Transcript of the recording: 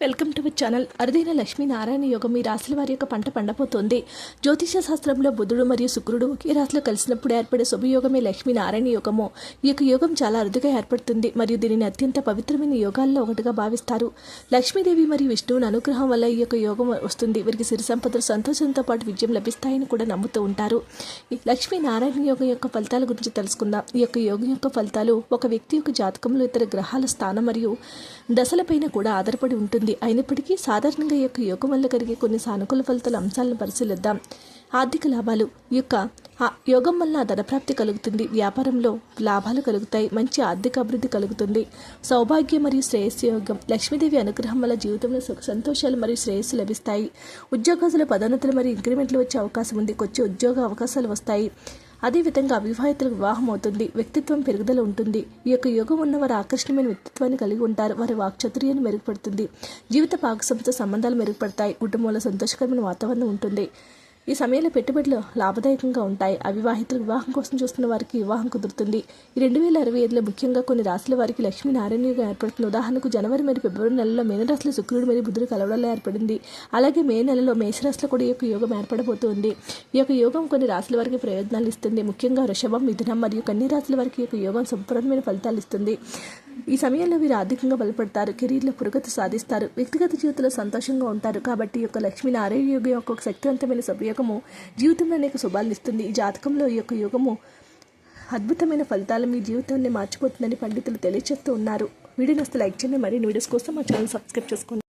Welcome to our channel. అరుదైన లక్ష్మీనారాయణ యోగం ఈ రాశుల వారి యొక్క పంట పండబోతోంది. జ్యోతిష శాస్త్రంలో బుధుడు మరియు శుక్రుడు ఒకే రాశిలో కలిసినప్పుడు ఏర్పడే శుభయోగమే లక్ష్మీనారాయణ యోగము. ఈ యొక్క యోగం చాలా అరుదుగా ఏర్పడుతుంది మరియు దీనిని అత్యంత పవిత్రమైన యోగాల్లో ఒకటిగా భావిస్తారు. లక్ష్మీదేవి మరియు విష్ణువుని అనుగ్రహం వల్ల ఈ యొక్క యోగం వస్తుంది. వీరికి సిరి సంపదలు సంతోషంతో పాటు విజయం లభిస్తాయని కూడా నమ్ముతూ ఉంటారు. లక్ష్మీనారాయణ యోగం యొక్క ఫలితాల గురించి తెలుసుకుందాం. ఈ యొక్క యోగం యొక్క ఫలితాలు ఒక వ్యక్తి యొక్క జాతకంలో ఇతర గ్రహాల స్థానం మరియు దశలపైన కూడా ఆధారపడి ఉంటుంది. అయినప్పటికీ సాధారణంగా యొక్క యోగం వల్ల కలిగే కొన్ని సానుకూల ఫలితాల అంశాలను పరిశీలిద్దాం. ఆర్థిక లాభాలు. ఈ యొక్క యోగం వల్ల ధనప్రాప్తి కలుగుతుంది. వ్యాపారంలో లాభాలు కలుగుతాయి. మంచి ఆర్థిక అభివృద్ధి కలుగుతుంది. సౌభాగ్యం మరియు శ్రేయస్సు యోగం. లక్ష్మీదేవి అనుగ్రహం వల్ల జీవితంలో సుఖ సంతోషాలు మరియు శ్రేయస్సు లభిస్తాయి. ఉద్యోగస్తుల పదోన్నతులు మరియు ఇంక్రిమెంట్లు వచ్చే అవకాశం ఉంది. కొచ్చే ఉద్యోగ అవకాశాలు వస్తాయి. అదేవిధంగా వివాహితులకు వివాహం అవుతుంది వ్యక్తిత్వం పెరుగుదల ఉంటుంది. ఈ యొక్క యోగం ఉన్న వారు ఆకర్షణీయమైన వ్యక్తిత్వాన్ని కలిగి ఉంటారు. వారి వాక్చతుర్యాన్ని మెరుగుపడుతుంది. జీవిత భాగస్వామితో సంబంధాలు మెరుగుపడతాయి. కుటుంబంలో సంతోషకరమైన వాతావరణం ఉంటుంది. ఈ సమయంలో పెట్టుబడులు లాభదాయకంగా ఉంటాయి. అవివాహితులు వివాహం కోసం చూస్తున్న వారికి వివాహం కుదురుతుంది. ఈ రెండు వేల అరవై ఐదులో ముఖ్యంగా కొన్ని రాశుల వారికి లక్ష్మీనారాయణగా ఏర్పడుతుంది ఉదాహరణకు జనవరి మరియు ఫిబ్రవరి నెలలో మీనరాశిలో శుక్రుడు మరియు బుధుడు కలవడంలో ఏర్పడింది. అలాగే మే నెలలో మేషరాశిలో కూడా ఈ యొక్క యోగం ఏర్పడబోతుంది. ఈ యొక్క యోగం కొన్ని రాశుల వారికి ప్రయోజనాలు ఇస్తుంది. ముఖ్యంగా వృషభం మిథునం మరియు కన్య రాశుల వారికి ఈ యొక్క యోగం సంపూర్ణమైన ఫలితాలు ఇస్తుంది. ఈ సమయంలో వీరు ఆర్థికంగా బలపడతారు కెరీర్లో పురోగతి సాధిస్తారు వ్యక్తిగత జీవితంలో సంతోషంగా ఉంటారు కాబట్టి ఈ యొక్క లక్ష్మి నారాయణ యోగం యొక్క ఒక శక్తివంతమైన ఉపయోగము జీవితంలో అనేక శుభాలను ఇస్తుంది. ఈ జాతకంలో ఈ యొక్క యోగము అద్భుతమైన ఫలితాలు మీ జీవితాన్ని మార్చిపోతుందని పండితులు తెలియజేస్తూ ఉన్నారు. వీడియో వస్తే లైక్ చేయండి. మరిన్ని వీడియోస్ కోసం మా ఛానల్ సబ్స్క్రైబ్ చేసుకోండి.